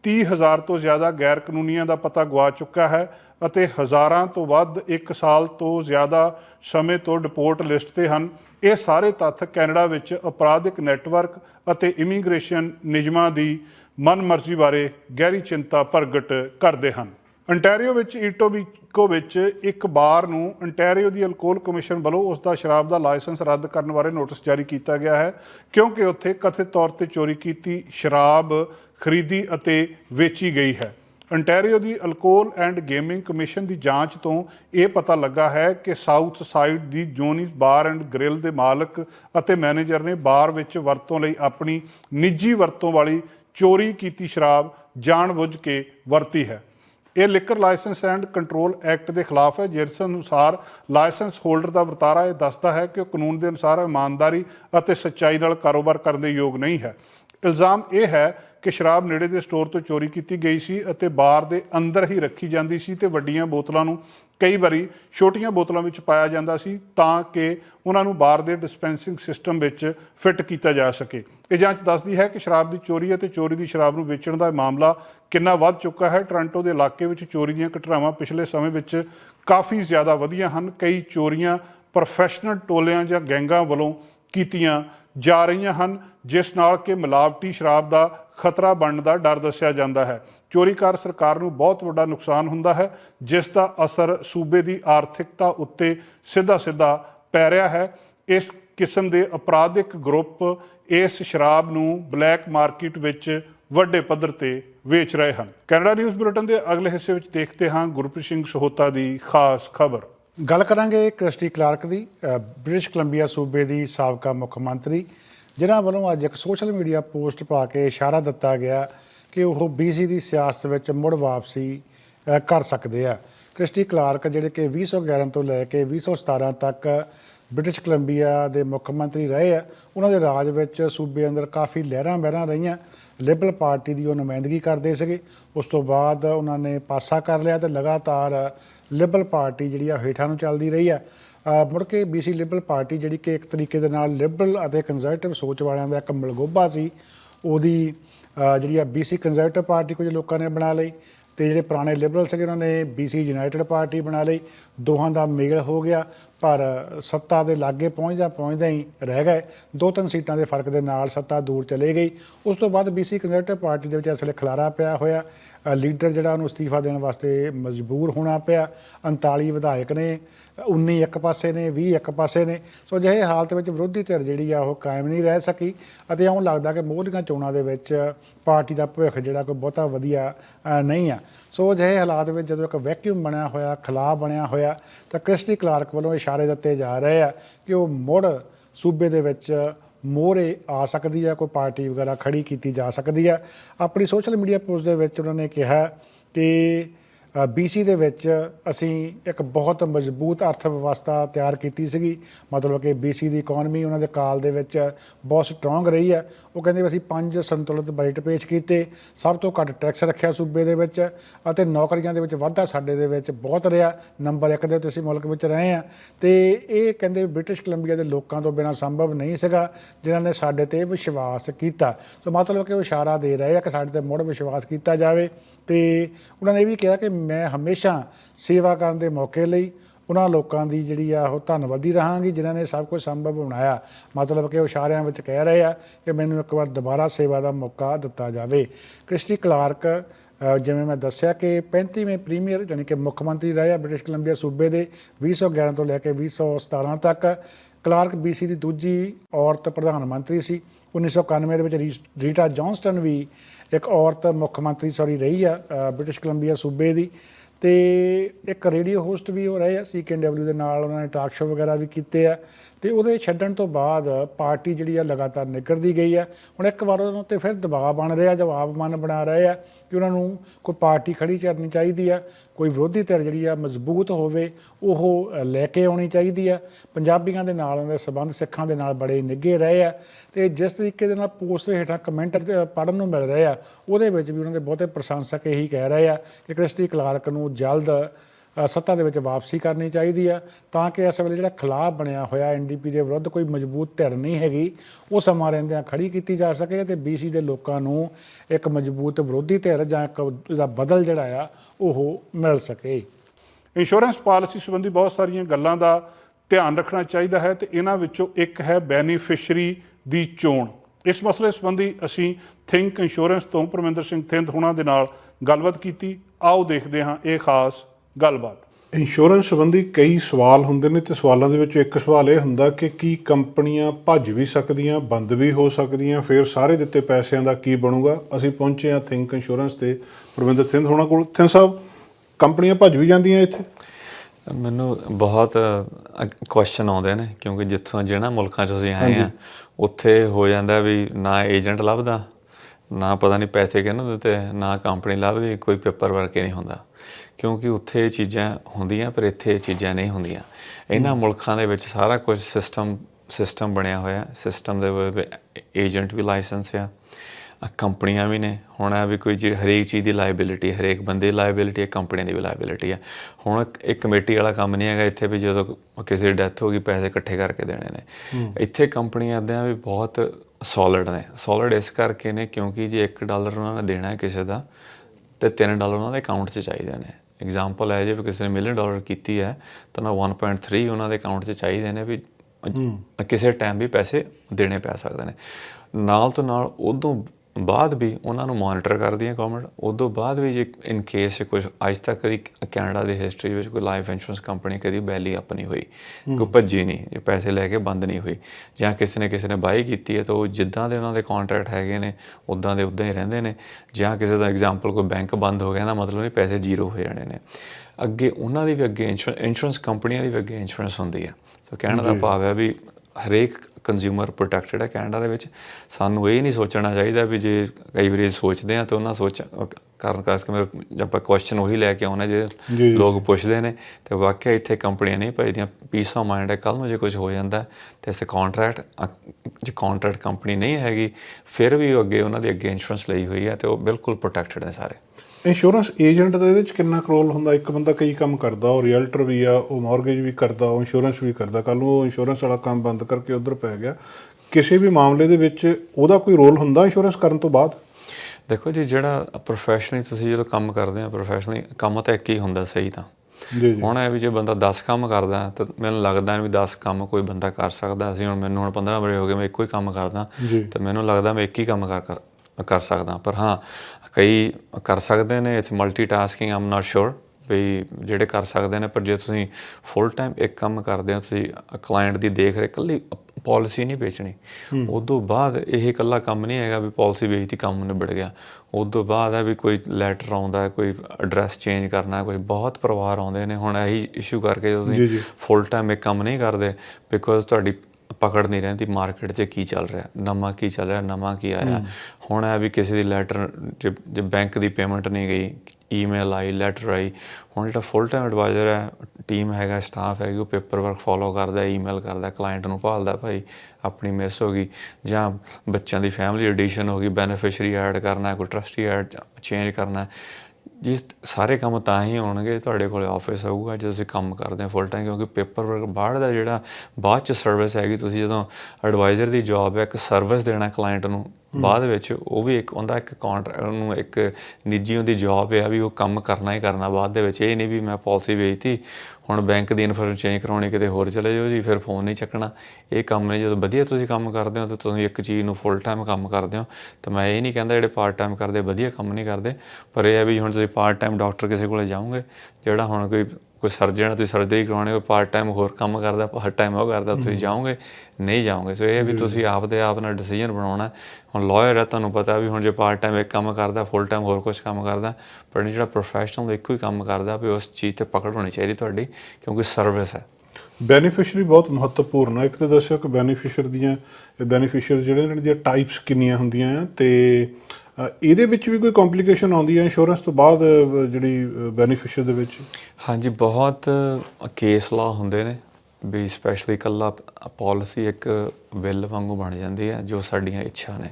30000 ਤੋਂ ਜ਼ਿਆਦਾ ਗੈਰ ਕਾਨੂੰਨੀਆਂ ਦਾ ਪਤਾ ਗਵਾ ਚੁੱਕਾ ਹੈ ਅਤੇ ਹਜ਼ਾਰਾਂ ਤੋਂ ਵੱਧ 1 ਸਾਲ ਤੋਂ ਜ਼ਿਆਦਾ ਸਮੇਂ ਤੋਂ ਡਿਪੋਰਟ ਲਿਸਟ ਤੇ ਹਨ। ਇਹ ਸਾਰੇ ਤੱਥ ਕੈਨੇਡਾ ਵਿੱਚ ਅਪਰਾਧਿਕ ਨੈਟਵਰਕ ਅਤੇ ਇਮੀਗ੍ਰੇਸ਼ਨ ਨਿਯਮਾਂ ਦੀ ਮਨਮਰਜ਼ੀ ਬਾਰੇ ਗਹਿਰੀ ਚਿੰਤਾ ਪ੍ਰਗਟ ਕਰਦੇ ਹਨ। ਅੰਟੈਰੀਓ ਵਿੱਚ ਈਟੋਬੀਕੋ ਵਿੱਚ ਇੱਕ ਬਾਰ ਨੂੰ ਅੰਟੈਰੀਓ ਦੀ ਅਲਕੋਹਲ ਕਮਿਸ਼ਨ ਵੱਲੋਂ ਉਸ ਦਾ ਸ਼ਰਾਬ ਦਾ ਲਾਇਸੈਂਸ ਰੱਦ ਕਰਨ ਬਾਰੇ ਨੋਟਿਸ ਜਾਰੀ ਕੀਤਾ ਗਿਆ ਹੈ, ਕਿਉਂਕਿ ਉੱਥੇ ਕਥਿਤ ਤੌਰ ਤੇ ਚੋਰੀ ਕੀਤੀ ਸ਼ਰਾਬ ਖਰੀਦੀ ਅਤੇ ਵੇਚੀ ਗਈ ਹੈ। ਅੰਟੈਰੀਓ ਦੀ ਅਲਕੋਹਲ ਐਂਡ ਗੇਮਿੰਗ ਕਮਿਸ਼ਨ ਦੀ ਜਾਂਚ ਤੋਂ ਇਹ ਪਤਾ ਲੱਗਾ ਹੈ ਕਿ ਸਾਊਥ ਸਾਈਡ ਦੀ ਜੋਨੀ ਬਾਰ ਐਂਡ ਗ੍ਰਿਲ ਦੇ ਮਾਲਕ ਅਤੇ ਮੈਨੇਜਰ ਨੇ ਬਾਰ ਵਿੱਚ ਵਰਤੋਂ ਲਈ ਆਪਣੀ ਨਿੱਜੀ ਵਰਤੋਂ ਵਾਲੀ ਚੋਰੀ ਕੀਤੀ ਸ਼ਰਾਬ ਜਾਣਬੁੱਝ ਕੇ ਵਰਤੀ ਹੈ। ਇਹ liquor licence and control act ਦੇ ਖਿਲਾਫ ਹੈ, ਜਿਸ ਅਨੁਸਾਰ ਲਾਇਸੈਂਸ ਹੋਲਡਰ ਦਾ ਵਰਤਾਰਾ ਇਹ ਦੱਸਦਾ ਹੈ ਕਿ ਉਹ ਕਾਨੂੰਨ ਦੇ ਅਨੁਸਾਰ ਇਮਾਨਦਾਰੀ ਅਤੇ ਸੱਚਾਈ ਨਾਲ ਕਾਰੋਬਾਰ ਕਰਨ ਦੇ ਯੋਗ ਨਹੀਂ ਹੈ। ਇਲਜ਼ਾਮ ਇਹ ਹੈ ਕਿ ਸ਼ਰਾਬ ਨੇੜੇ ਦੇ ਸਟੋਰ ਤੋਂ ਚੋਰੀ ਕੀਤੀ ਗਈ ਸੀ ਅਤੇ ਬਾਰ ਦੇ ਅੰਦਰ ਹੀ ਰੱਖੀ ਜਾਂਦੀ ਸੀ ਤੇ ਵੱਡੀਆਂ ਬੋਤਲਾਂ ਨੂੰ ਕਈ ਵਾਰੀ ਛੋਟੀਆਂ ਬੋਤਲਾਂ ਵਿੱਚ ਪਾਇਆ ਜਾਂਦਾ ਸੀ ਤਾਂ ਕਿ ਉਹਨਾਂ ਨੂੰ ਬਾਹਰ ਦੇ ਡਿਸਪੈਂਸਿੰਗ ਸਿਸਟਮ ਵਿੱਚ ਫਿੱਟ ਕੀਤਾ ਜਾ ਸਕੇ। ਇਹ ਜਾਂਚ ਦੱਸਦੀ ਹੈ ਕਿ ਸ਼ਰਾਬ ਦੀ ਚੋਰੀ ਅਤੇ ਚੋਰੀ ਦੀ ਸ਼ਰਾਬ ਨੂੰ ਵੇਚਣ ਦਾ ਮਾਮਲਾ ਕਿੰਨਾ ਵੱਧ ਚੁੱਕਾ ਹੈ। ਟੋਰਾਂਟੋ ਦੇ ਇਲਾਕੇ ਵਿੱਚ ਚੋਰੀ ਦੀਆਂ ਘਟਨਾਵਾਂ ਪਿਛਲੇ ਸਮੇਂ ਵਿੱਚ ਕਾਫੀ ਜ਼ਿਆਦਾ ਵਧੀਆਂ ਹਨ। ਕਈ ਚੋਰੀਆਂ ਪ੍ਰੋਫੈਸ਼ਨਲ ਟੋਲਿਆਂ ਜਾਂ ਗੈਂਗਾਂ ਵੱਲੋਂ ਕੀਤੀਆਂ ਜਾ ਰਹੀਆਂ ਹਨ, ਜਿਸ ਨਾਲ ਕਿ ਮਿਲਾਵਟੀ ਸ਼ਰਾਬ ਦਾ ਖਤਰਾ ਬਣਨ ਦਾ ਡਰ ਦੱਸਿਆ ਜਾਂਦਾ ਹੈ। ਚੋਰੀ ਕਰ ਸਰਕਾਰ ਨੂੰ ਬਹੁਤ ਵੱਡਾ ਨੁਕਸਾਨ ਹੁੰਦਾ ਹੈ, ਜਿਸ ਦਾ ਅਸਰ ਸੂਬੇ ਦੀ ਆਰਥਿਕਤਾ ਉੱਤੇ ਸਿੱਧਾ ਸਿੱਧਾ ਪੈ ਰਿਹਾ ਹੈ। ਇਸ ਕਿਸਮ ਦੇ ਅਪਰਾਧਿਕ ਗਰੁੱਪ ਇਸ ਸ਼ਰਾਬ ਨੂੰ ਬਲੈਕ ਮਾਰਕੀਟ ਵਿੱਚ ਵੱਡੇ ਪੱਧਰ ਤੇ ਵੇਚ ਰਹੇ ਹਨ। ਕੈਨੇਡਾ ਨਿਊਜ਼ ਬੁਲੇਟਿਨ ਦੇ ਅਗਲੇ ਹਿੱਸੇ ਵਿੱਚ ਦੇਖਦੇ ਹਾਂ ਗੁਰਪ੍ਰੀਤ ਸਿੰਘ ਸਹੋਤਾ ਦੀ ਖਾਸ ਖਬਰ। ਗੱਲ ਕਰਾਂਗੇ ਕ੍ਰਿਸਟੀ ਕਲਾਰਕ ਦੀ ਬ੍ਰਿਟਿਸ਼ ਕੋਲੰਬੀਆ ਸੂਬੇ ਦੀ ਸਾਬਕਾ ਮੁੱਖ ਮੰਤਰੀ, ਜਿਨ੍ਹਾਂ ਵੱਲੋਂ ਅੱਜ ਇੱਕ ਸੋਸ਼ਲ ਮੀਡੀਆ ਪੋਸਟ ਪਾ ਕੇ ਇਸ਼ਾਰਾ ਦਿੱਤਾ ਗਿਆ ਕਿ ਉਹ ਬੀਸੀ ਦੀ ਸਿਆਸਤ ਵਿੱਚ ਮੁੜ ਵਾਪਸੀ ਕਰ ਸਕਦੇ ਆ। ਕ੍ਰਿਸਟੀ ਕਲਾਰਕ ਜਿਹੜੇ ਕਿ 2011 ਤੋਂ ਲੈ ਕੇ 2017 ਤੱਕ ਬ੍ਰਿਟਿਸ਼ ਕੋਲੰਬੀਆ ਦੇ ਮੁੱਖ ਮੰਤਰੀ ਰਹੇ ਆ, ਉਹਨਾਂ ਦੇ ਰਾਜ ਵਿੱਚ ਸੂਬੇ ਅੰਦਰ ਕਾਫੀ ਲਹਿਰਾਂ ਬਹਿਰਾਂ ਰਹੀਆਂ। ਲਿਬਰਲ ਪਾਰਟੀ ਦੀ ਉਹ ਨੁਮਾਇੰਦਗੀ ਕਰਦੇ ਸੀਗੇ। ਉਸ ਤੋਂ ਬਾਅਦ ਉਹਨਾਂ ਨੇ ਪਾਸਾ ਕਰ ਲਿਆ ਤੇ ਲਗਾਤਾਰ ਲਿਬਰਲ ਪਾਰਟੀ ਜਿਹੜੀ ਆ ਹੇਠਾਂ ਨੂੰ ਚੱਲਦੀ ਰਹੀ ਆ। ਮੁੜ ਕੇ ਬੀਸੀ ਲਿਬਰਲ ਪਾਰਟੀ ਜਿਹੜੀ ਕਿ ਇੱਕ ਤਰੀਕੇ ਦੇ ਨਾਲ ਲਿਬਰਲ ਅਤੇ ਕੰਜ਼ਰਵੇਟਿਵ ਸੋਚ ਵਾਲਿਆਂ ਦਾ ਇੱਕ ਮਲਗੋਬਾ ਸੀ, ਉਹਦੀ ਜਿਹੜੀ ਆ ਬੀਸੀ ਕੰਜ਼ਰਵੇਟਿਵ ਪਾਰਟੀ ਕੁਝ ਲੋਕਾਂ ਨੇ ਬਣਾ ਲਈ ਤੇ ਜਿਹੜੇ ਪੁਰਾਣੇ ਲਿਬਰਲ ਸੀਗੇ ਉਹਨਾਂ ਨੇ BC ਯੂਨਾਈਟਿਡ ਪਾਰਟੀ ਬਣਾ ਲਈ। ਦੋਹਾਂ ਦਾ ਮੇਲ ਹੋ ਗਿਆ, ਪਰ ਸੱਤਾ ਦੇ ਲਾਗੇ ਪਹੁੰਚਦਾ ਪਹੁੰਚਦਾ ਹੀ ਰਹਿ ਗਏ। ਦੋ ਤਿੰਨ ਸੀਟਾਂ ਦੇ ਫ਼ਰਕ ਦੇ ਨਾਲ ਸੱਤਾ ਦੂਰ ਚਲੇ ਗਈ। ਉਸ ਤੋਂ ਬਾਅਦ BC ਕੰਜ਼ਰਵੇਟਿਵ ਪਾਰਟੀ ਦੇ ਵਿੱਚ ਅਸਲੇ ਖਲਾਰਾ ਪਿਆ ਹੋਇਆ। ਲੀਡਰ ਜਿਹੜਾ ਉਹਨੂੰ ਅਸਤੀਫਾ ਦੇਣ ਵਾਸਤੇ ਮਜਬੂਰ ਹੋਣਾ ਪਿਆ। 39 ਵਿਧਾਇਕ ਨੇ 19 ਇੱਕ ਪਾਸੇ ਨੇ 20 ਇੱਕ ਪਾਸੇ ਨੇ। ਸੋ ਅਜਿਹੇ ਹਾਲਤ ਵਿੱਚ ਵਿਰੋਧੀ ਧਿਰ ਜਿਹੜੀ ਆ, ਉਹ ਕਾਇਮ ਨਹੀਂ ਰਹਿ ਸਕੀ ਅਤੇ ਇਉਂ ਲੱਗਦਾ ਕਿ ਮੋਹਲੀਆਂ ਚੋਣਾਂ ਦੇ ਵਿੱਚ ਪਾਰਟੀ ਦਾ ਭਵਿੱਖ ਜਿਹੜਾ ਕੋਈ ਬਹੁਤਾ ਵਧੀਆ ਨਹੀਂ ਆ। ਸੋ ਅਜਿਹੇ ਹਾਲਾਤ ਵਿੱਚ ਜਦੋਂ ਇੱਕ ਵੈਕਿਊਮ ਬਣਿਆ ਹੋਇਆ ਖਲਾਅ ਬਣਿਆ ਹੋਇਆ, ਤਾਂ ਕ੍ਰਿਸਟੀ ਕਲਾਰਕ ਵੱਲੋਂ ਇਸ਼ਾਰੇ ਦਿੱਤੇ ਜਾ ਰਹੇ ਆ ਕਿ ਉਹ ਮੁੜ ਸੂਬੇ ਦੇ ਵਿੱਚ ਮੋਹਰੇ ਆ ਸਕਦੀ ਹੈ, ਕੋਈ ਪਾਰਟੀ ਵਗੈਰਾ ਖੜੀ ਕੀਤੀ ਜਾ ਸਕਦੀ ਹੈ। ਆਪਣੀ ਸੋਸ਼ਲ ਮੀਡੀਆ ਪੋਸਟ ਦੇ ਵਿੱਚ ਉਹਨਾਂ ਨੇ ਕਿਹਾ ਕਿ BC ਦੇ ਵਿੱਚ ਅਸੀਂ ਇੱਕ ਬਹੁਤ ਮਜ਼ਬੂਤ ਅਰਥ ਵਿਵਸਥਾ ਤਿਆਰ ਕੀਤੀ ਸੀਗੀ। ਮਤਲਬ ਕਿ BC ਦੀ ਇਕਨੋਮੀ ਉਹਨਾਂ ਦੇ ਕਾਲ ਦੇ ਵਿੱਚ ਬਹੁਤ ਸਟਰੋਂਗ ਰਹੀ ਹੈ। ਉਹ ਕਹਿੰਦੇ ਵੀ ਅਸੀਂ ਪੰਜ ਸੰਤੁਲਿਤ ਬਜਟ ਪੇਸ਼ ਕੀਤੇ। ਸਭ ਤੋਂ ਘੱਟ ਟੈਕਸ ਰੱਖਿਆ ਸੂਬੇ ਦੇ ਵਿੱਚ ਅਤੇ ਨੌਕਰੀਆਂ ਦੇ ਵਿੱਚ ਵਾਧਾ ਸਾਡੇ ਦੇ ਵਿੱਚ ਬਹੁਤ ਰਿਹਾ। ਨੰਬਰ 1 ਦੇ ਉੱਤੇ ਅਸੀਂ ਮੁਲਕ ਵਿੱਚ ਰਹੇ ਆ ਤੇ ਇਹ ਕਹਿੰਦੇ ਵੀ ਬ੍ਰਿਟਿਸ਼ ਕੋਲੰਬੀਆ ਦੇ ਲੋਕਾਂ ਤੋਂ ਬਿਨਾਂ ਸੰਭਵ ਨਹੀਂ ਸੀਗਾ, ਜਿਨ੍ਹਾਂ ਨੇ ਸਾਡੇ ਤੇ ਵਿਸ਼ਵਾਸ ਕੀਤਾ। ਸੋ ਮਤਲਬ ਕਿ ਉਹ ਇਸ਼ਾਰਾ ਦੇ ਰਹੇ ਆ ਕਿ ਸਾਡੇ ਤੇ ਮੁੜ ਵਿਸ਼ਵਾਸ ਕੀਤਾ ਜਾਵੇ। ਤੇ ਉਹਨਾਂ ਨੇ ਇਹ ਵੀ ਕਿਹਾ ਕਿ ਮੈਂ ਹਮੇਸ਼ਾ ਸੇਵਾ ਕਰਨ ਦੇ ਮੌਕੇ ਲਈ ਉਹਨਾਂ ਲੋਕਾਂ ਦੀ ਜਿਹੜੀ ਆ ਉਹ ਧੰਨਵਾਦੀ ਰਹਾਂਗੀ, ਜਿਨ੍ਹਾਂ ਨੇ ਸਭ ਕੁਝ ਸੰਭਵ ਬਣਾਇਆ। ਮਤਲਬ ਕਿ ਉਹ ਇਸ਼ਾਰਿਆਂ ਵਿੱਚ ਕਹਿ ਰਹੇ ਆ ਕਿ ਮੈਨੂੰ ਇੱਕ ਵਾਰ ਦੁਬਾਰਾ ਸੇਵਾ ਦਾ ਮੌਕਾ ਦਿੱਤਾ ਜਾਵੇ। ਕ੍ਰਿਸਟੀ ਕਲਾਰਕ ਜਿਵੇਂ ਮੈਂ ਦੱਸਿਆ ਕਿ 35ਵੇਂ ਪ੍ਰੀਮੀਅਰ ਯਾਨੀ ਕਿ ਮੁੱਖ ਮੰਤਰੀ ਰਹੇ ਆ ਬ੍ਰਿਟਿਸ਼ ਕੋਲੰਬੀਆ ਸੂਬੇ ਦੇ 2011 ਤੋਂ ਲੈ ਕੇ 2017 ਤੱਕ। ਕਲਾਰਕ BC ਦੀ ਦੂਜੀ ਔਰਤ ਪ੍ਰਧਾਨ ਮੰਤਰੀ ਸੀ। 1991 ਦੇ ਵਿੱਚ ਰੀਸ- ਰੀਟਾ ਜੌਨਸਟਨ ਵੀ ਇੱਕ ਔਰਤ ਮੁੱਖ ਮੰਤਰੀ ਸੌਰੀ ਰਹੀ ਆ ਬ੍ਰਿਟਿਸ਼ ਕੋਲੰਬੀਆ ਸੂਬੇ ਦੀ ਤੇ ਇੱਕ ਰੇਡੀਓ ਹੋਸਟ ਵੀ ਹੋ ਰਹੇ ਆ ਸੀਕੇਡਬਲਯੂ ਦੇ ਨਾਲ ਉਹਨਾਂ ਨੇ ਟਾਕ ਸ਼ੋਅ ਵਗੈਰਾ ਵੀ ਕੀਤੇ ਆ। ਤੇ ਉਹਦੇ ਛੱਡਣ ਤੋਂ ਬਾਅਦ ਪਾਰਟੀ ਜਿਹੜੀ ਆ ਲਗਾਤਾਰ ਨਿਕਲਦੀ ਗਈ ਆ। ਹੁਣ ਇੱਕ ਵਾਰ ਉਹਨਾਂ ਤੇ ਫਿਰ ਦਬਾਅ ਬਣ ਰਿਹਾ, ਜਵਾਬ ਮਨ ਬਣਾ ਰਹੇ ਆ ਕਿ ਉਹਨਾਂ ਨੂੰ ਕੋਈ ਪਾਰਟੀ ਖੜੀ ਕਰਨੀ ਚਾਹੀਦੀ ਆ, ਕੋਈ ਵਿਰੋਧੀ ਧਿਰ ਜਿਹੜੀ ਆ ਮਜ਼ਬੂਤ ਹੋਵੇ, ਉਹ ਲੈ ਕੇ ਆਉਣੀ ਚਾਹੀਦੀ ਆ। ਪੰਜਾਬੀਆਂ ਦੇ ਨਾਲ ਉਹਨਾਂ ਦੇ ਸਬੰਧ, ਸਿੱਖਾਂ ਦੇ ਨਾਲ ਬੜੇ ਨਿੱਘੇ ਰਹੇ ਆ ਤੇ ਜਿਸ ਤਰੀਕੇ ਦੇ ਨਾਲ ਪੋਸਟ ਦੇ ਹੇਠਾਂ ਕਮੈਂਟ ਪੜਨ ਨੂੰ ਮਿਲ ਰਹੇ ਆ, ਉਹਦੇ ਵਿੱਚ ਵੀ ਉਹਨਾਂ ਦੇ ਬਹੁਤੇ ਪ੍ਰਸ਼ੰਸਕ ਇਹੀ ਕਹਿ ਰਹੇ ਆ ਕਿ ਕ੍ਰਿਸਟੀ ਕਲਾਰਕ ਨੂੰ ਜਲਦ ਸੱਤਾ ਦੇ ਵਿੱਚ ਵਾਪਸੀ ਕਰਨੀ ਚਾਹੀਦੀ ਆ, ਤਾਂ ਕਿ ਇਸ ਵੇਲੇ ਜਿਹੜਾ ਖਿਲਾਫ ਬਣਿਆ ਹੋਇਆ ਐਨਡੀਪੀ ਦੇ ਵਿਰੁੱਧ ਕੋਈ ਮਜ਼ਬੂਤ ਧਿਰ ਨਹੀਂ ਹੈਗੀ, ਉਹ ਸਮਾਂ ਰਹਿੰਦਿਆਂ ਖੜੀ ਕੀਤੀ ਜਾ ਸਕੇ ਤੇ BC ਦੇ ਲੋਕਾਂ ਨੂੰ ਇੱਕ ਮਜ਼ਬੂਤ ਵਿਰੋਧੀ ਧਿਰ ਜਾਂ ਇੱਕ ਉਹਦਾ ਬਦਲ ਜਿਹੜਾ ਆ, ਉਹ ਮਿਲ ਸਕੇ। ਇੰਸ਼ੋਰੈਂਸ ਪਾਲਿਸੀ ਸੰਬੰਧੀ ਬਹੁਤ ਸਾਰੀਆਂ ਗੱਲਾਂ ਦਾ ਧਿਆਨ ਰੱਖਣਾ ਚਾਹੀਦਾ ਹੈ ਤੇ ਇਹਨਾਂ ਵਿੱਚੋਂ ਇੱਕ ਹੈ ਬੈਨੀਫੀਸ਼ਰੀ ਦੀ ਚੋਣ। ਇਸ ਮਸਲੇ ਸੰਬੰਧੀ ਅਸੀਂ ਥਿੰਕ ਇੰਸ਼ੋਰੈਂਸ ਤੋਂ ਪਰਮਿੰਦਰ ਸਿੰਘ ਥਿੰਦ ਹੁਣਾਂ ਦੇ ਨਾਲ ਗੱਲਬਾਤ ਕੀਤੀ। ਆਓ ਦੇਖਦੇ ਹਾਂ ਇਹ ਖਾਸ ਗੱਲਬਾਤ। ਇੰਸ਼ੋਰੈਂਸ ਸੰਬੰਧੀ ਕਈ ਸਵਾਲ ਹੁੰਦੇ ਨੇ ਤੇ ਸਵਾਲਾਂ ਦੇ ਵਿੱਚੋਂ ਇੱਕ ਸਵਾਲ ਇਹ ਹੁੰਦਾ ਕਿ ਕੀ ਕੰਪਨੀਆਂ ਭੱਜ ਵੀ ਸਕਦੀਆਂ ਬੰਦ ਵੀ ਹੋ ਸਕਦੀਆਂ ਫਿਰ ਸਾਰੇ ਦਿੱਤੇ ਪੈਸਿਆਂ ਦਾ ਕੀ ਬਣੂਗਾ? ਅਸੀਂ ਪਹੁੰਚੇ ਹਾਂ ਥਿੰਕ ਇੰਸ਼ੋਰੈਂਸ ਤੇ ਪਰਮਿੰਦਰ ਥਿੰਦ ਹੁਣਾਂ ਕੋਲ। ਥਿੰਦ ਸਾਹਿਬ ਕੰਪਨੀਆਂ ਭੱਜ ਵੀ ਜਾਂਦੀਆਂ ਇੱਥੇ? ਮੈਨੂੰ ਬਹੁਤ ਕੁਐਸਚਨ ਆਉਂਦੇ ਨੇ ਕਿਉਂਕਿ ਜਿੱਥੋਂ ਜਿਹੜਾ ਮੁਲਕਾਂ 'ਚ ਅਸੀਂ ਆਏ ਆ ਉੱਥੇ ਹੋ ਜਾਂਦਾ ਵੀ ਨਾ ਏਜੰਟ ਲੱਭਦਾ ਨਾ ਪਤਾ ਨਹੀਂ ਪੈਸੇ ਕਿਹਨੂੰ ਦਿੱਤੇ ਨਾ ਕੰਪਨੀ ਲੱਭਦੀ ਕੋਈ ਪੇਪਰ ਵਰਕ ਹੀ ਨਹੀਂ ਹੁੰਦਾ। ਕਿਉਂਕਿ ਉੱਥੇ ਇਹ ਚੀਜ਼ਾਂ ਹੁੰਦੀਆਂ ਪਰ ਇੱਥੇ ਇਹ ਚੀਜ਼ਾਂ ਨਹੀਂ ਹੁੰਦੀਆਂ। ਇਹਨਾਂ ਮੁਲਕਾਂ ਦੇ ਵਿੱਚ ਸਾਰਾ ਕੁਝ ਸਿਸਟਮ ਸਿਸਟਮ ਬਣਿਆ ਹੋਇਆ। ਸਿਸਟਮ ਦੇ ਵਿੱਚ ਏਜੰਟ ਵੀ ਲਾਇਸੈਂਸ ਆ ਕੰਪਨੀਆਂ ਵੀ ਨੇ। ਹੁਣ ਆ ਵੀ ਕੋਈ ਜੀ ਹਰੇਕ ਚੀਜ਼ ਦੀ ਲਾਇਬਿਲਿਟੀ ਹਰੇਕ ਬੰਦੇ ਦੀ ਲਾਇਬਿਲਿਟੀ ਹੈ ਕੰਪਨੀਆਂ ਦੀ ਵੀ ਲਾਇਬਿਲਿਟੀ ਹੈ ਹੁਣ ਇੱਕ- ਇੱਕ ਕਮੇਟੀ ਵਾਲਾ ਕੰਮ ਨਹੀਂ ਹੈਗਾ ਇੱਥੇ ਵੀ ਜਦੋਂ ਕਿਸੇ ਦੀ ਡੈਥ ਹੋ ਗਈ ਪੈਸੇ ਇਕੱਠੇ ਕਰਕੇ ਦੇਣੇ ਨੇ। ਇੱਥੇ ਕੰਪਨੀਆਂ ਇਦਾਂ ਵੀ ਬਹੁਤ ਸੋਲਿਡ ਨੇ। ਸੋਲਿਡ ਇਸ ਕਰਕੇ ਨੇ ਕਿਉਂਕਿ ਜੇ 1 ਡਾਲਰ ਉਹਨਾਂ ਨੇ ਦੇਣਾ ਹੈ ਕਿਸੇ ਦਾ ਤੇ 3 ਡਾਲਰ ਉਹਨਾਂ ਦੇ ਅਕਾਊਂਟ 'ਚ ਚਾਹੀਦੇ ਨੇ। ਐਗਜ਼ਾਮਪਲ ਹੈ ਜੇ ਕਿਸੇ ਨੇ ਮਿਲੀਅਨ ਡਾਲਰ ਕੀਤੀ ਹੈ ਤਾਂ ਨਾ 1.3 ਉਹਨਾਂ ਦੇ ਅਕਾਊਂਟ 'ਚ ਚਾਹੀਦੇ ਨੇ ਵੀ ਕਿਸੇ ਟਾਈਮ ਵੀ ਪੈਸੇ ਦੇਣੇ ਪੈ ਸਕਦੇ ਨੇ। ਨਾਲ ਤੋਂ ਨਾਲ ਉਦੋਂ ਬਾਅਦ ਵੀ ਉਹਨਾਂ ਨੂੰ ਮੋਨੀਟਰ ਕਰਦੀ ਹੈ ਗਵਰਨਮੈਂਟ ਉਦੋਂ ਬਾਅਦ ਵੀ ਜੇ ਇਨ ਕੇਸ ਕੁਝ ਅੱਜ ਤੱਕ ਕਦੀ ਕੈਨੇਡਾ ਦੀ ਹਿਸਟਰੀ ਵਿੱਚ ਕੋਈ ਲਾਈਫ ਇੰਸ਼ੋਰੈਂਸ ਕੰਪਨੀ ਕਦੀ ਬੈਲੀ ਅਪ ਨਹੀਂ ਹੋਈ ਕੋਈ ਭੱਜੀ ਨਹੀਂ ਇਹ ਪੈਸੇ ਲੈ ਕੇ ਬੰਦ ਨਹੀਂ ਹੋਈ ਜਾਂ ਕਿਸੇ ਨੇ ਕਿਸੇ ਨੇ ਬਾਈ ਕੀਤੀ ਹੈ ਤਾਂ ਉਹ ਜਿੱਦਾਂ ਦੇ ਉਹਨਾਂ ਦੇ ਕੰਟਰੈਕਟ ਹੈਗੇ ਨੇ ਉਦਾਂ ਦੇ ਉਦਾਂ ਹੀ ਰਹਿੰਦੇ ਨੇ ਜਾਂ ਕਿਸੇ ਦਾ ਐਗਜ਼ਾਮਪਲ ਕੋਈ ਬੈਂਕ ਬੰਦ ਹੋ ਗਿਆ ਨਾ ਮਤਲਬ ਨਹੀਂ ਪੈਸੇ ਜ਼ੀਰੋ ਹੋ ਜਾਣੇ ਨੇ। ਅੱਗੇ ਉਹਨਾਂ ਦੀ ਵੀ ਅੱਗੇ ਇੰਸ਼ੋਰੈਂਸ ਕੰਪਨੀਆਂ ਦੀ ਵੀ ਅੱਗੇ ਇੰਸ਼ੋਰੈਂਸ ਹੁੰਦੀ ਹੈ ਸੋ ਕਹਿਣ ਦਾ ਭਾਵ ਹੈ ਵੀ ਹਰੇਕ ਕੰਜ਼ਿਊਮਰ ਪ੍ਰੋਟੈਕਟਡ ਹੈ ਕੈਨੇਡਾ ਦੇ ਵਿੱਚ ਸਾਨੂੰ ਇਹ ਨਹੀਂ ਸੋਚਣਾ ਚਾਹੀਦਾ ਵੀ ਜੇ ਕਈ ਵਾਰੀ ਸੋਚਦੇ ਆ ਤੇ ਉਹਨਾਂ ਸੋਚ ਕਾਰਨ ਕਾਸ ਕਿ ਮੇਰੇ ਜਦ ਆਪਾਂ ਕੁਐਸਚਨ ਉਹੀ ਲੈ ਕੇ ਆਉਣਾ ਜੇ ਜੀ। ਲੋਕ ਪੁੱਛਦੇ ਨੇ ਤੇ ਵਾਕਿਆ ਇੱਥੇ ਕੰਪਨੀਆਂ ਨਹੀਂ ਭਜਦੀਆਂ ਪੀਸ ਆਫ ਮਾਈਂਡ ਹੈ ਕੱਲ ਨੂੰ ਜੇ ਕੁਝ ਹੋ ਜਾਂਦਾ ਤੇ ਇਸ ਕੰਟਰੈਕਟ ਜੇ ਕੰਟਰੈਕਟ ਕੰਪਨੀ ਨਹੀਂ ਹੈਗੀ ਫਿਰ ਵੀ ਉਹ ਅੱਗੇ ਉਹਨਾਂ ਦੀ ਅੱਗੇ ਇੰਸ਼ੋਰੈਂਸ ਲਈ ਹੋਈ ਹੈ ਤੇ ਉਹ ਬਿਲਕੁਲ ਪ੍ਰੋਟੈਕਟਡ ਨੇ ਸਾਰੇ ਇੰਸ਼ੋਰੈਂਸ ਏਜੰਟ ਦਾ ਇਹਦੇ ਵਿੱਚ ਕਿੰਨਾ ਕੁ ਰੋਲ ਹੁੰਦਾ? ਇੱਕ ਬੰਦਾ ਕਈ ਕੰਮ ਕਰਦਾ ਉਹ ਰੀਅਲਟਰ ਵੀ ਆ ਉਹ ਮਾਰਗੇਜ ਵੀ ਕਰਦਾ ਉਹ ਇੰਸ਼ੋਰੈਂਸ ਵੀ ਕਰਦਾ। ਕੱਲ ਨੂੰ ਉਹ ਇੰਸ਼ੋਰੈਂਸ ਵਾਲਾ ਕੰਮ ਬੰਦ ਕਰਕੇ ਉਧਰ ਪੈ ਗਿਆ। ਕਿਸੇ ਵੀ ਮਾਮਲੇ ਦੇ ਵਿੱਚ ਉਹਦਾ ਕੋਈ ਰੋਲ ਹੁੰਦਾ ਇੰਸ਼ੋਰੈਂਸ ਕਰਨ ਤੋਂ ਬਾਅਦ? ਦੇਖੋ ਜੀ ਜਿਹੜਾ ਪ੍ਰੋਫੈਸ਼ਨਲੀ ਤੁਸੀਂ ਜਦੋਂ ਕੰਮ ਕਰਦੇ ਆ ਪ੍ਰੋਫੈਸ਼ਨਲੀ ਕੰਮ ਤਾਂ ਇੱਕ ਹੀ ਹੁੰਦਾ ਸਹੀ ਤਾਂ। ਜੀ ਜੀ। ਹੁਣ ਇਹ ਵੀ ਜੇ ਬੰਦਾ 10 ਕੰਮ ਕਰਦਾ ਤਾਂ ਮੈਨੂੰ ਲੱਗਦਾ ਵੀ 10 ਕੰਮ ਕੋਈ ਬੰਦਾ ਕਰ ਸਕਦਾ। ਅਸੀਂ ਹੁਣ ਮੈਨੂੰ ਹੁਣ 15 ਵਰੇ ਹੋ ਗਏ ਮੈਂ ਇੱਕੋ ਹੀ ਕੰਮ ਕਰਦਾ। ਤੇ ਮੈਨੂੰ ਲੱਗਦਾ ਮੈਂ ਇੱਕ ਹੀ ਕੰਮ ਕਰ- ਕਰ ਸਕਦਾ। ਪਰ ਹਾਂ ਕਈ ਕਰ ਸਕਦੇ ਨੇ ਇਟਸ ਮਲਟੀਟਾਸਕਿੰਗ ਆਮ ਨਾਟ ਸ਼ੋਰ ਵੀ ਜਿਹੜੇ ਕਰ ਸਕਦੇ ਨੇ ਪਰ ਜੇ ਤੁਸੀਂ ਫੁੱਲ ਟਾਈਮ ਇੱਕ ਕੰਮ ਕਰਦੇ ਹੋ ਤੁਸੀਂ ਕਲਾਇੰਟ ਦੀ ਦੇਖ ਰਹੇ ਇਕੱਲੀ ਪਾਲਿਸੀ ਨਹੀਂ ਵੇਚਣੀ। ਉਦੋਂ ਬਾਅਦ ਇਹ ਇਕੱਲਾ ਕੰਮ ਨਹੀਂ ਹੈਗਾ ਵੀ ਪਾਲਿਸੀ ਵੇਚਤੀ ਕੰਮ ਨਿਬੜ ਗਿਆ। ਉਦੋਂ ਬਾਅਦ ਹੈ ਵੀ ਕੋਈ ਲੈਟਰ ਆਉਂਦਾ ਕੋਈ ਐਡਰੈਸ ਚੇਂਜ ਕਰਨਾ ਕੋਈ ਬਹੁਤ ਪਰਿਵਾਰ ਆਉਂਦੇ ਨੇ। ਹੁਣ ਇਹੀ ਇਸ਼ੂ ਕਰਕੇ ਤੁਸੀਂ। ਫੁੱਲ ਟਾਈਮ ਇੱਕ ਕੰਮ ਨਹੀਂ ਕਰਦੇ ਬਿਕੋਜ਼ ਤੁਹਾਡੀ ਪਕੜ ਨਹੀਂ ਰਹਿੰਦੀ ਮਾਰਕੀਟ 'ਚ ਕੀ ਚੱਲ ਰਿਹਾ ਨਵਾਂ ਕੀ ਚੱਲ ਰਿਹਾ ਨਵਾਂ ਕੀ ਆਇਆ। ਹੁਣ ਇਹ ਵੀ ਕਿਸੇ ਦੀ ਲੈਟਰ ਜੇ ਬੈਂਕ ਦੀ ਪੇਮੈਂਟ ਨਹੀਂ ਗਈ ਈਮੇਲ ਆਈ ਲੈਟਰ ਆਈ ਹੁਣ ਜਿਹੜਾ ਫੁੱਲ ਟਾਈਮ ਐਡਵਾਈਜ਼ਰ ਹੈ ਟੀਮ ਹੈਗਾ ਸਟਾਫ ਹੈਗੀ ਉਹ ਪੇਪਰ ਵਰਕ ਫੋਲੋ ਕਰਦਾ ਈਮੇਲ ਕਰਦਾ ਕਲਾਇੰਟ ਨੂੰ ਭਾਲਦਾ ਭਾਈ ਆਪਣੀ ਮਿਸ ਹੋ ਗਈ। ਜਾਂ ਬੱਚਿਆਂ ਦੀ ਫੈਮਿਲੀ ਐਡੀਸ਼ਨ ਹੋ ਗਈ ਬੈਨੀਫੀਸ਼ੀਅਰੀ ਐਡ ਕਰਨਾ ਕੋਈ ਟਰਸਟੀ ਐਡ ਚੇਂਜ ਕਰਨਾ। ਜੀ ਸਾਰੇ ਕੰਮ ਤਾਂ ਹੀ ਹੋਣਗੇ ਤੁਹਾਡੇ ਕੋਲ ਆਫਿਸ ਹੋਊਗਾ ਜੇ ਤੁਸੀਂ ਕੰਮ ਕਰਦੇ ਹੋ ਫੁੱਲ ਟਾਈਮ ਕਿਉਂਕਿ ਪੇਪਰ ਵਰਕ ਬਾਹਰ ਦਾ ਜਿਹੜਾ ਬਾਅਦ ਚ ਸਰਵਿਸ ਹੈਗੀ ਤੁਸੀਂ ਜਦੋਂ ਐਡਵਾਈਜ਼ਰ ਦੀ ਜੌਬ ਹੈ ਇੱਕ ਸਰਵਿਸ ਦੇਣਾ ਕਲਾਇੰਟ ਨੂੰ ਬਾਅਦ ਵਿੱਚ ਉਹ ਵੀ ਇੱਕ ਉਹਦਾ ਇੱਕ ਕੰਟਰੈਕਟ ਨੂੰ ਇੱਕ ਨਿੱਜੀ ਉਹਦੀ ਜੌਬ ਹੈ ਵੀ ਉਹ ਕੰਮ ਕਰਨਾ ਹੀ ਕਰਨਾ ਬਾਅਦ ਦੇ ਵਿੱਚ ਇਹ ਨਹੀਂ ਵੀ ਮੈਂ ਪਾਲਿਸੀ ਵੇਚਤੀ ਹੁਣ ਬੈਂਕ ਦੀ ਇਨਫੋਰਮੇਸ਼ਨ ਚੇਂਜ ਕਰਾਉਣੀ ਕਿਤੇ ਹੋਰ ਚਲੇ ਜਾਓ ਜੀ ਫਿਰ ਫੋਨ ਨਹੀਂ ਚੱਕਣਾ। ਇਹ ਕੰਮ ਨਹੀਂ ਜਦੋਂ ਵਧੀਆ ਤੁਸੀਂ ਕੰਮ ਕਰਦੇ ਹੋ ਤਾਂ ਤੁਸੀਂ ਇੱਕ ਚੀਜ਼ ਨੂੰ ਫੁੱਲ ਟਾਈਮ ਕੰਮ ਕਰਦੇ ਹੋ ਤਾਂ ਮੈਂ ਇਹ ਨਹੀਂ ਕਹਿੰਦਾ ਜਿਹੜੇ ਪਾਰਟ ਟਾਈਮ ਕਰਦੇ ਵਧੀਆ ਕੰਮ ਨਹੀਂ ਕਰਦੇ ਪਰ ਇਹ ਹੈ ਵੀ ਹੁਣ ਤੁਸੀਂ ਪਾਰਟ ਟਾਈਮ ਡਾਕਟਰ ਕਿਸੇ ਕੋਲੇ ਜਾਓਗੇ ਜਿਹੜਾ ਹੁਣ ਕੋਈ ਕੋਈ ਸਰਜਨ ਤੁਸੀਂ ਸਰਜਰੀ ਕਰਾਉਣੀ ਉਹ ਪਾਰਟ ਟਾਈਮ ਹੋਰ ਕੰਮ ਕਰਦਾ ਪਾਰਟ ਟਾਈਮ ਉਹ ਕਰਦਾ ਤੁਸੀਂ ਜਾਓਗੇ ਨਹੀਂ ਜਾਓਗੇ। ਸੋ ਇਹ ਵੀ ਤੁਸੀਂ ਆਪਦੇ ਆਪ ਨਾਲ ਡਿਸੀਜਨ ਬਣਾਉਣਾ। ਹੁਣ ਲਾਇਰ ਹੈ ਤੁਹਾਨੂੰ ਪਤਾ ਵੀ ਹੁਣ ਜੇ ਪਾਰਟ ਟਾਈਮ ਇੱਕ ਕੰਮ ਕਰਦਾ ਫੁੱਲ ਟਾਈਮ ਹੋਰ ਕੁਝ ਕੰਮ ਕਰਦਾ ਪਰ ਜਿਹੜਾ ਪ੍ਰੋਫੈਸ਼ਨਲ ਇੱਕੋ ਹੀ ਕੰਮ ਕਰਦਾ ਵੀ ਉਸ ਚੀਜ਼ ਤੇ ਪਕੜ ਹੋਣੀ ਚਾਹੀਦੀ ਤੁਹਾਡੀ ਕਿਉਂਕਿ ਸਰਵਿਸ ਹੈ। ਬੈਨੀਫੀਸ਼ੀਅਰੀ ਬਹੁਤ ਮਹੱਤਵਪੂਰਨ ਹੈ ਇੱਕ ਤਾਂ ਦੱਸਿਓ ਕਿ ਬੈਨੀਫੀਸ਼ੀਅਰ ਦੀਆਂ ਬੈਨੀਫੀਸ਼ੀਅਰ ਜਿਹੜੇ ਨੇ ਦੀਆਂ ਟਾਈਪਸ ਕਿੰਨੀਆਂ ਹੁੰਦੀਆਂ ਆ ਤੇ ਇਹਦੇ ਵਿੱਚ ਵੀ ਕੋਈ ਕੰਪਲਿਕੇਸ਼ਨ ਆਉਂਦੀ ਹੈ ਇੰਸ਼ੋਰੈਂਸ ਤੋਂ ਬਾਅਦ ਜਿਹੜੀ ਬੈਨੀਫੀਸ਼ੀਅਰ ਦੇ ਵਿੱਚ? ਹਾਂਜੀ, ਬਹੁਤ ਕੇਸ ਲਾ ਹੁੰਦੇ ਨੇ ਵੀ ਸਪੈਸ਼ਲੀ ਕੱਲਾ ਪਾਲਿਸੀ ਇੱਕ ਬਿੱਲ ਵਾਂਗੂ ਬਣ ਜਾਂਦੀ ਹੈ ਜੋ ਸਾਡੀਆਂ ਇੱਛਾ ਨੇ।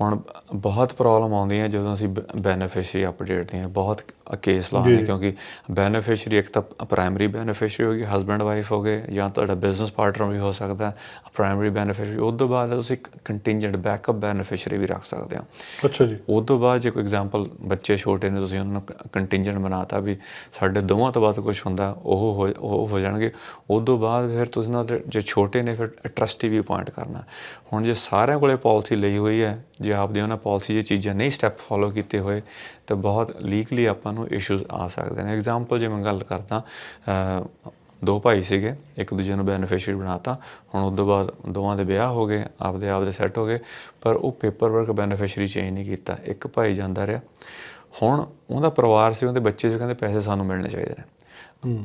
ਹੁਣ ਬਹੁਤ ਪ੍ਰੋਬਲਮ ਆਉਂਦੀ ਹੈ ਜਦੋਂ ਅਸੀਂ ਬੈਨੀਫੀਸ਼ੀਅਰੀ ਅਪਡੇਟ ਦੀਆਂ ਬਹੁਤ ਕੇਸ ਲਾ ਜੀ। ਨੇ ਕਿਉਂਕਿ ਬੈਨੀਫੀਸ਼ੀਅਰੀ ਇੱਕ ਤਾਂ ਪ੍ਰਾਇਮਰੀ ਬੈਨੀਫੀਸ਼ੀਅਰੀ ਹੋ ਗਈ ਹਸਬੰਡ ਵਾਈਫ ਹੋ ਗਏ ਜਾਂ ਤੁਹਾਡਾ ਬਿਜ਼ਨਸ ਪਾਰਟਨਰ ਵੀ ਹੋ ਸਕਦਾ ਪ੍ਰਾਇਮਰੀ ਬੈਨੀਫੀਸ਼ੀਅਰੀ ਉਸ ਤੋਂ ਬਾਅਦ ਤੁਸੀਂ ਕੰਟਿੰਜੈਂਟ ਬੈਕਅਪ ਬੈਨੀਫੀਸ਼ੀਅਰੀ ਵੀ ਰੱਖ ਸਕਦੇ ਹੋ। ਅੱਛਾ ਜੀ। ਉਹ ਤੋਂ ਬਾਅਦ ਜੇ ਕੋਈ ਐਗਜ਼ਾਮਪਲ ਬੱਚੇ ਛੋਟੇ ਨੇ ਤੁਸੀਂ ਉਹਨਾਂ ਨੂੰ ਕੰਟਿੰਜੈਂਟ ਬਣਾਤਾ ਵੀ ਸਾਡੇ ਦੋਵਾਂ ਤੋਂ ਬਾਅਦ ਕੁਝ ਹੁੰਦਾ ਉਹ ਉਹ ਹੋ ਜਾਣਗੇ। ਉਸ ਤੋਂ ਬਾਅਦ ਫਿਰ ਤੁਸੀਂ ਨਾਲ ਜੇ ਛੋਟੇ ਨੇ ਫਿਰ ਟਰਸਟੀ ਵੀ ਅਪਾਇੰਟ ਕਰਨਾ। ਹੁਣ ਜੇ ਸਾਰਿਆਂ ਕੋਲੇ ਪਾਲਿਸੀ ਲਈ ਹੋਈ ਹੈ ਜੇ ਆਪਦੀ ਉਹਨਾਂ ਪਾਲਿਸੀ ਜੇ ਚੀਜ਼ਾਂ ਨਹੀਂ ਸਟੈਪ ਫੋਲੋ ਕੀਤੇ ਹੋਏ ਤਾਂ ਬਹੁਤ ਲੀਗਲੀ ਆਪਾਂ ਨੂੰ ਇਸ਼ੂਜ਼ ਆ ਸਕਦੇ ਨੇ। ਐਗਜ਼ਾਮਪਲ ਜੇ ਮੈਂ ਗੱਲ ਕਰਦਾ ਦੋ ਭਾਈ ਸੀਗੇ ਇੱਕ ਦੂਜੇ ਨੂੰ ਬੈਨੀਫੀਸ਼ੀਅਰੀ ਬਣਾਤਾ ਹੁਣ ਉਸ ਤੋਂ ਬਾਅਦ ਦੋਵਾਂ ਦੇ ਵਿਆਹ ਹੋ ਗਏ ਆਪਦੇ ਆਪਦੇ ਸੈੱਟ ਹੋ ਗਏ ਪਰ ਉਹ ਪੇਪਰ ਵਰਕ ਬੈਨੀਫੀਸ਼ੀਅਰੀ ਚੇਂਜ ਨਹੀਂ ਕੀਤਾ। ਇੱਕ ਭਾਈ ਜਾਂਦਾ ਰਿਹਾ। ਹੁਣ ਉਹਦਾ ਪਰਿਵਾਰ ਸੀ ਉਹਦੇ ਬੱਚੇ ਜੋ ਕਹਿੰਦੇ ਪੈਸੇ ਸਾਨੂੰ ਮਿਲਣੇ ਚਾਹੀਦੇ ਨੇ।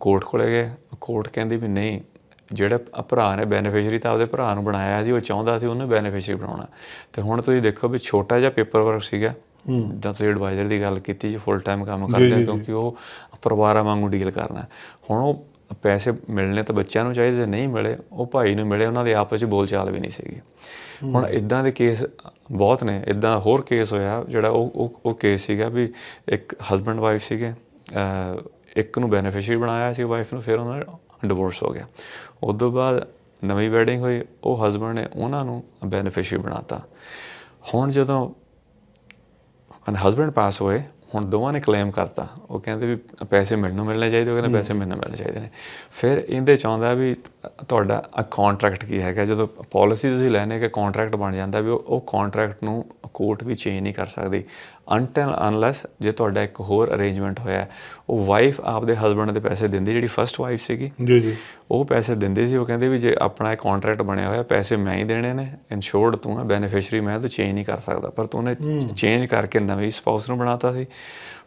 ਕੋਰਟ ਕੋਲੇ ਗਏ। ਕੋਰਟ ਕਹਿੰਦੀ ਵੀ ਨਹੀਂ ਜਿਹੜਾ ਭਰਾ ਨੇ ਬੈਨੀਫੀਸ਼ੀਅਰੀ ਤਾਂ ਆਪਦੇ ਭਰਾ ਨੂੰ ਬਣਾਇਆ ਸੀ ਉਹ ਚਾਹੁੰਦਾ ਸੀ ਉਹਨੇ ਬੈਨੀਫੀਸ਼ੀਅਰੀ ਬਣਾਉਣਾ ਤੇ ਹੁਣ ਤੁਸੀਂ ਦੇਖੋ ਵੀ ਛੋਟਾ ਜਿਹਾ ਪੇਪਰ ਵਰਕ ਸੀਗਾ ਜਦ ਤੁਸੀਂ ਐਡਵਾਈਜ਼ਰ ਦੀ ਗੱਲ ਕੀਤੀ ਜੀ ਫੁੱਲ ਟਾਈਮ ਕੰਮ ਕਰਦੇ। ਕਿਉਂਕਿ ਉਹ ਪਰਿਵਾਰਾਂ ਵਾਂਗੂ ਡੀਲ ਕਰਨਾ। ਹੁਣ ਉਹ ਪੈਸੇ ਮਿਲਣੇ ਤਾਂ ਬੱਚਿਆਂ ਨੂੰ ਚਾਹੀਦੇ ਨਹੀਂ ਮਿਲੇ ਉਹ ਭਾਈ ਨੂੰ ਮਿਲੇ ਉਹਨਾਂ ਦੇ ਆਪਸ ਵਿੱਚ ਬੋਲਚਾਲ ਵੀ ਨਹੀਂ ਸੀਗੀ ਹੁਣ ਇਦਾਂ ਦੇ ਕੇਸ ਬਹੁਤ ਨੇ ਇਦਾਂ ਹੋਰ ਕੇਸ ਹੋਇਆ ਜਿਹੜਾ ਉਹ ਉਹ ਕੇਸ ਸੀਗਾ ਵੀ ਇੱਕ ਹਸਬੰਡ ਵਾਈਫ ਸੀਗੇ ਇੱਕ ਨੂੰ ਬੈਨੀਫੀਸ਼ੀਅਰੀ ਬਣਾਇਆ ਸੀ ਵਾਈਫ ਨੂੰ ਫਿਰ ਉਹਨਾਂ ਦਾ ਡਿਵੋਰਸ ਹੋ ਗਿਆ। ਉਸ ਤੋਂ ਬਾਅਦ ਨਵੀਂ ਵੈਡਿੰਗ ਹੋਈ ਉਹ ਹਸਬੰਡ ਨੇ ਉਹਨਾਂ ਨੂੰ ਬੈਨੀਫੀਸ਼ੀਅਰੀ ਬਣਾਤਾ। ਹੁਣ ਜਦੋਂ ਹਨ ਹਸਬੰਡ ਪਾਸ ਹੋਏ ਹੁਣ ਦੋਵਾਂ ਨੇ ਕਲੇਮ ਕਰਤਾ। ਉਹ ਕਹਿੰਦੇ ਵੀ ਪੈਸੇ ਮੈਨੂੰ ਮਿਲਣੇ ਚਾਹੀਦੇ ਉਹ ਕਹਿੰਦੇ ਪੈਸੇ ਮੈਨੂੰ ਮਿਲਣੇ ਚਾਹੀਦੇ ਨੇ। ਫਿਰ ਇਹਦੇ ਚਾਹੁੰਦਾ ਵੀ ਤੁਹਾਡਾ ਕੰਟਰੈਕਟ ਕੀ ਹੈਗਾ? ਜਦੋਂ ਪਾਲਿਸੀ ਤੁਸੀਂ ਲੈਣੇ ਕਿ ਕੰਟਰੈਕਟ ਬਣ ਜਾਂਦਾ ਵੀ ਉਹ ਕੰਟਰੈਕਟ ਨੂੰ ਕੋਰਟ ਵੀ ਚੇਂਜ ਨਹੀਂ ਕਰ ਸਕਦੀ। ਅਨਟਿਲ ਅਨਲੈਸ ਜੇ ਤੁਹਾਡਾ ਇੱਕ ਹੋਰ ਅਰੇਂਜਮੈਂਟ ਹੋਇਆ ਉਹ ਵਾਈਫ ਆਪਦੇ ਹਸਬੰਡ ਦੇ ਪੈਸੇ ਦਿੰਦੀ ਜਿਹੜੀ ਫਰਸਟ ਵਾਈਫ ਸੀਗੀ ਜੀ ਜੀ। ਉਹ ਪੈਸੇ ਦਿੰਦੇ ਸੀ ਉਹ ਕਹਿੰਦੇ ਵੀ ਜੇ ਆਪਣਾ ਇੱਕ ਕੰਟਰੈਕਟ ਬਣਿਆ ਹੋਇਆ ਪੈਸੇ ਮੈਂ ਹੀ ਦੇਣੇ ਨੇ ਇਨਸ਼ੋਰਡ ਤੂੰ ਹੈ ਬੈਨੀਫੀਸ਼ੀਅਰੀ ਮੈਂ ਤਾਂ ਚੇਂਜ ਨਹੀਂ ਕਰ ਸਕਦਾ। ਪਰ ਤੂੰ ਨੇ ਚੇਂਜ ਕਰਕੇ ਨਵੀਂ ਸਪਾਊਸ ਨੂੰ ਬਣਾਤਾ ਸੀ।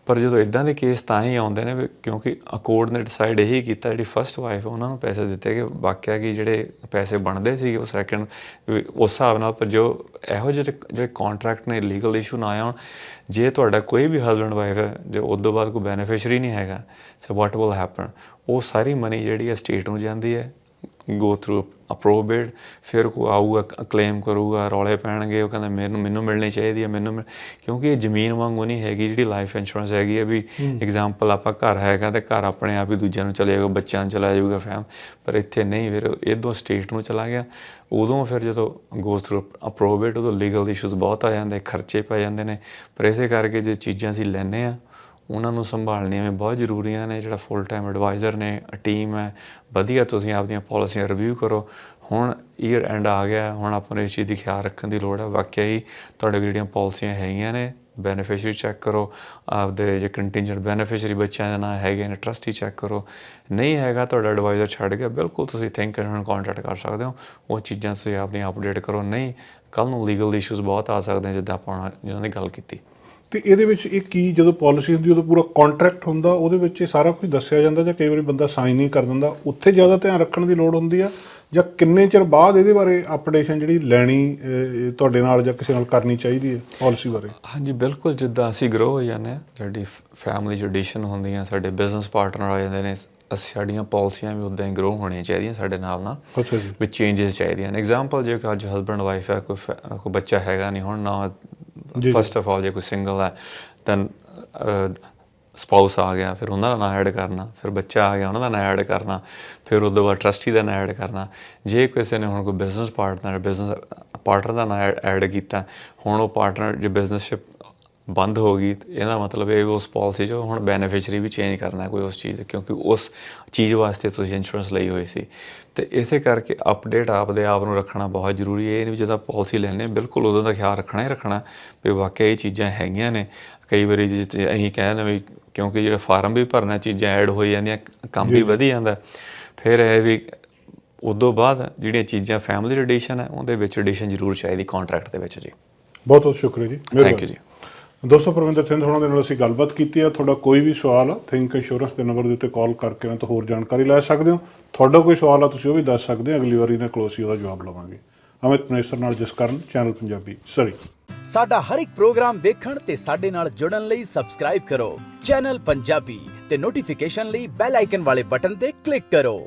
ਪਰ ਜਦੋਂ ਇਦਾਂ ਦੇ ਕੇਸ ਤਾਂ ਹੀ ਆਉਂਦੇ ਨੇ ਵੀ ਕਿਉਂਕਿ ਅਕੋਰਡ ਨੇ ਡਿਸਾਈਡ ਇਹੀ ਕੀਤਾ, ਜਿਹੜੀ ਫਰਸਟ ਵਾਈਫ ਉਹਨਾਂ ਨੂੰ ਪੈਸੇ ਦਿੱਤੇ ਕਿ ਵਾਕਿਆ ਕਿ ਜਿਹੜੇ ਪੈਸੇ ਬਣਦੇ ਸੀ ਉਹ ਸੈਕੰਡ ਉਸ ਹਿਸਾਬ ਨਾਲ ਪਰ ਜੋ ਇਹੋ ਜਿਹੇ ਜਿਹੜੇ ਕੰਟਰੈਕਟ ਨੇ ਲੀਗਲ ਇਸ਼ੂ ਨਾ ਆਉਣ, ਜੇ ਤੁਹਾਡਾ ਕੋਈ ਵੀ ਹਸਬੰਡ ਵਾਈਫ ਹੈ, ਜੇ ਉਸ ਤੋਂ ਬਾਅਦ ਕੋਈ ਬੈਨੀਫੀਸ਼ੀਅਰੀ ਨਹੀਂ ਹੈਗਾ ਸੋ ਵਾਟ ਵਿਲ ਹੈਪਨ ਉਹ ਸਾਰੀ ਮਨੀ ਜਿਹੜੀ ਹੈ ਸਟੇਟ ਨੂੰ ਜਾਂਦੀ ਹੈ ਗੋ ਥਰੂ ਅਪਰੋਵੇਡ ਫਿਰ ਕੋ ਆਊਗਾ ਕਲੇਮ ਕਰੂਗਾ ਰੌਲੇ ਪੈਣਗੇ ਉਹ ਕਹਿੰਦਾ ਮੈਨੂੰ ਮੈਨੂੰ ਮਿਲਣੀ ਚਾਹੀਦੀ ਹੈ ਮੈਨੂੰ ਕਿਉਂਕਿ ਇਹ ਜ਼ਮੀਨ ਵਾਂਗੂ ਨਹੀਂ ਹੈਗੀ ਜਿਹੜੀ ਲਾਈਫ ਇੰਸ਼ੋਰੈਂਸ ਹੈਗੀ ਹੈ ਵੀ ਐਗਜ਼ਾਮਪਲ ਆਪਾਂ ਘਰ ਹੈਗਾ ਤੇ ਘਰ ਆਪਣੇ ਆਪ ਹੀ ਦੂਜਿਆਂ ਨੂੰ ਚਲੇ ਜਾਊਗਾ ਬੱਚਿਆਂ ਨੂੰ ਚਲਾ ਜਾਊਗਾ ਫੈਮ ਪਰ ਇੱਥੇ ਨਹੀਂ ਫਿਰ ਇਦੋਂ ਸਟੇਟ ਨੂੰ ਚਲਾ ਗਿਆ। ਉਦੋਂ ਫਿਰ ਜਦੋਂ ਗੋਸ ਥਰੂ ਅਪਰੋਵੇਟ ਉਦੋਂ ਲੀਗਲ ਇਸ਼ੂਜ਼ ਬਹੁਤ ਆ ਜਾਂਦੇ ਖਰਚੇ ਪੈ ਜਾਂਦੇ ਨੇ ਪਰ ਇਸੇ ਕਰਕੇ ਜੇ ਚੀਜ਼ਾਂ ਅਸੀਂ ਲੈਨੇ ਆ ਉਹਨਾਂ ਨੂੰ ਸੰਭਾਲਣੀਆਂ ਵੀ ਬਹੁਤ ਜ਼ਰੂਰੀਆਂ ਨੇ, ਜਿਹੜਾ ਫੁੱਲ ਟਾਈਮ ਐਡਵਾਈਜ਼ਰ ਨੇ ਟੀਮ ਹੈ। ਵਧੀਆ ਤੁਸੀਂ ਆਪਦੀਆਂ ਪਾਲਿਸੀਆਂ ਰਿਵਿਊ ਕਰੋ। ਹੁਣ ਈਅਰ ਐਂਡ ਆ ਗਿਆ, ਹੁਣ ਆਪਾਂ ਨੂੰ ਇਸ ਚੀਜ਼ ਦੀ ਖਿਆਲ ਰੱਖਣ ਦੀ ਲੋੜ ਹੈ। ਵਾਕਿਆ ਹੀ ਤੁਹਾਡੇ ਕੋਲ ਜਿਹੜੀਆਂ ਪਾਲਿਸੀਆਂ ਹੈਗੀਆਂ ਨੇ ਬੈਨੀਫੀਸ਼ੀਅਰੀ ਚੈੱਕ ਕਰੋ। ਆਪਦੇ ਜੇ ਕੰਟੀਨਜੈਂਟ ਬੈਨੀਫੀਸ਼ੀਅਰੀ ਬੱਚਿਆਂ ਦੇ ਨਾਂ ਹੈਗੇ ਨੇ ਟਰਸਟੀ ਚੈੱਕ ਕਰੋ। ਨਹੀਂ ਹੈਗਾ, ਤੁਹਾਡਾ ਐਡਵਾਈਜ਼ਰ ਛੱਡ ਗਿਆ, ਬਿਲਕੁਲ ਤੁਸੀਂ ਥਿੰਕ ਕਰਨ ਕੰਟੈਕਟ ਕਰ ਸਕਦੇ ਹੋ। ਉਹ ਚੀਜ਼ਾਂ ਤੁਸੀਂ ਆਪਦੀਆਂ ਅਪਡੇਟ ਕਰੋ। ਨਹੀਂ ਕੱਲ ਨੂੰ ਲੀਗਲ ਇਸ਼ੂਜ਼ ਬਹੁਤ ਆ ਸਕਦੇ ਨੇ, ਜਿੱਦਾਂ ਆਪਾਂ ਹੁਣ ਜਿਹਨਾਂ ਦੀ ਗੱਲ ਕੀਤੀ। ਤੇ ਇਹਦੇ ਵਿੱਚ ਇਹ ਕੀ ਜਦੋਂ ਪਾਲਿਸੀ ਹੁੰਦੀ ਉਦੋਂ ਪੂਰਾ ਕੰਟਰੈਕਟ ਹੁੰਦਾ ਉਹਦੇ ਵਿੱਚ ਇਹ ਸਾਰਾ ਕੁਝ ਦੱਸਿਆ ਜਾਂਦਾ ਜਾਂ ਕਈ ਵਾਰੀ ਬੰਦਾ ਸਾਈਨ ਨਹੀਂ ਕਰ ਦਿੰਦਾ। ਉੱਥੇ ਜ਼ਿਆਦਾ ਧਿਆਨ ਰੱਖਣ ਦੀ ਲੋੜ ਹੁੰਦੀ ਆ ਜਾਂ ਕਿੰਨੇ ਚਿਰ ਬਾਅਦ ਇਹਦੇ ਬਾਰੇ ਅਪਡੇਸ਼ਨ ਜਿਹੜੀ ਲੈਣੀ ਤੁਹਾਡੇ ਨਾਲ ਜਾਂ ਕਿਸੇ ਨਾਲ ਕਰਨੀ ਚਾਹੀਦੀ ਹੈ ਪਾਲਿਸੀ ਬਾਰੇ? ਹਾਂਜੀ ਬਿਲਕੁਲ ਜਿੱਦਾਂ ਅਸੀਂ ਗਰੋ ਹੋ ਜਾਂਦੇ ਹਾਂ ਸਾਡੀ ਫੈਮਿਲੀ ਚ ਐਡੀਸ਼ਨ ਹੁੰਦੀਆਂ ਸਾਡੇ ਬਿਜ਼ਨਸ ਪਾਰਟਨਰ ਆ ਜਾਂਦੇ ਨੇ ਸਾਡੀਆਂ ਪਾਲਿਸੀਆਂ ਵੀ ਉਦਾਂ ਹੀ ਗਰੋ ਹੋਣੀਆਂ ਚਾਹੀਦੀਆਂ ਸਾਡੇ ਨਾਲ ਨਾਲ ਅੱਛਾ ਜੀ। ਵਿੱਚ ਚੇਂਜਸ ਚਾਹੀਦੀਆਂ ਐਗਜ਼ਾਮਪਲ ਜੇ ਅੱਜ ਹਸਬੰਡ ਵਾਈਫ ਹੈ ਕੋਈ ਕੋਈ ਬੱਚਾ ਹੈਗਾ ਨਹੀਂ ਹੁਣ ਨਾ। ਫਸਟ ਆਫ ਆਲ ਜੇ ਕੋਈ ਸਿੰਗਲ ਹੈ ਦੈਨ ਸਪਾਊਸ ਆ ਗਿਆ, ਫਿਰ ਉਹਨਾਂ ਦਾ ਨਾਂ ਐਡ ਕਰਨਾ, ਫਿਰ ਬੱਚਾ ਆ ਗਿਆ, ਉਹਨਾਂ ਦਾ ਨਾਂ ਐਡ ਕਰਨਾ, ਫਿਰ ਉਦੋਂ ਬਾਅਦ ਟਰਸਟੀ ਦਾ ਨਾਂ ਐਡ ਕਰਨਾ। ਜੇ ਕਿਸੇ ਨੇ ਹੁਣ ਕੋਈ ਬਿਜ਼ਨਸ ਪਾਰਟਨਰ ਬਿਜ਼ਨਸ ਪਾਰਟਨਰ ਦਾ ਨਾਂ ਐਡ ਕੀਤਾ, ਹੁਣ ਉਹ ਪਾਰਟਨਰ ਜੇ ਬਿਜ਼ਨਸਸ਼ਿਪ ਬੰਦ ਹੋ ਗਈ ਇਹਦਾ ਮਤਲਬ ਇਹ ਉਸ ਪਾਲਿਸੀ 'ਚ ਹੁਣ ਬੈਨੀਫੀਸ਼ਰੀ ਵੀ ਚੇਂਜ ਕਰਨਾ ਕੋਈ ਉਸ ਚੀਜ਼ ਕਿਉਂਕਿ ਉਸ ਚੀਜ਼ ਵਾਸਤੇ ਤੁਸੀਂ ਇੰਸ਼ੋਰੈਂਸ ਲਈ ਹੋਈ ਸੀ। ਤੇ ਇਸੇ ਕਰਕੇ ਅਪਡੇਟ ਆਪਦੇ ਆਪ ਨੂੰ ਰੱਖਣਾ ਬਹੁਤ ਜ਼ਰੂਰੀ ਹੈ। ਇਹ ਨਹੀਂ ਜਦੋਂ ਪਾਲਿਸੀ ਲੈਣੇ ਬਿਲਕੁਲ ਉਦੋਂ ਦਾ ਖਿਆਲ ਰੱਖਣਾ ਹੀ ਰੱਖਣਾ ਵੀ ਵਾਕਿਆ ਇਹ ਚੀਜ਼ਾਂ ਹੈਗੀਆਂ ਨੇ। ਕਈ ਵਾਰੀ ਜੇ ਤੇ ਅਸੀਂ ਕਹਿੰਦੇ ਵੀ ਕਿਉਂਕਿ ਜਿਹੜਾ ਫਾਰਮ ਵੀ ਭਰਨਾ ਚੀਜ਼ਾਂ ਐਡ ਹੋ ਜਾਂਦੀਆਂ ਕੰਮ ਵੀ ਵਧੀ ਜਾਂਦਾ। ਫਿਰ ਇਹ ਵੀ ਉਦੋਂ ਬਾਅਦ ਜਿਹੜੀਆਂ ਚੀਜ਼ਾਂ ਫੈਮਿਲੀ ਐਡੀਸ਼ਨ ਹੈ ਉਹਦੇ ਵਿੱਚ ਐਡੀਸ਼ਨ ਜ਼ਰੂਰ ਚਾਹੀਦੀ ਕੰਟਰੈਕਟ ਦੇ ਵਿੱਚ ਜੀ। ਬਹੁਤ ਬਹੁਤ ਸ਼ੁਕਰੀਆ ਜੀ। ਥੈਂਕ ਯੂ ਜੀ। ਦੋਸਤੋ, ਪਰਵਿੰਦਰ ਸਿੰਘ ਹੋਣਾ ਦੇ ਨਾਲ ਅਸੀਂ ਗੱਲਬਾਤ ਕੀਤੀ ਹੈ। ਤੁਹਾਡਾ ਕੋਈ ਵੀ ਸਵਾਲ ਆ ਥਿੰਕ ਇੰਸ਼ੋਰੈਂਸ ਦੇ ਨੰਬਰ ਦੇ ਉੱਤੇ ਕਾਲ ਕਰਕੇ ਉਹਨਾਂ ਤੋਂ ਹੋਰ ਜਾਣਕਾਰੀ ਲੈ ਸਕਦੇ ਹੋ। ਤੁਹਾਡਾ ਕੋਈ ਸਵਾਲ ਆ, ਤੁਸੀਂ ਉਹ ਵੀ ਦੱਸ ਸਕਦੇ ਹੋ। ਅਗਲੀ ਵਾਰੀ ਨਾ ਕਲੋਸ ਉਹਦਾ ਜਵਾਬ ਲਵਾਂਗੇ। ਅਮਿਤ ਨੇਸਰ ਨਾਲ ਜਿਸ ਕਰਨ ਚੈਨਲ ਪੰਜਾਬੀ ਸਰੀ ਸਾਡਾ ਹਰ ਇੱਕ ਪ੍ਰੋਗਰਾਮ ਵੇਖਣ ਤੇ ਸਾਡੇ ਨਾਲ ਜੁੜਨ ਲਈ ਸਬਸਕ੍ਰਾਈਬ ਕਰੋ। ਚੈਨਲ ਪੰਜਾਬੀ ਤੇ ਨੋਟੀਫਿਕੇਸ਼ਨ ਲਈ ਬੈਲ ਆਈਕਨ ਵਾਲੇ ਬਟਨ ਤੇ ਕਲਿੱਕ ਕਰੋ।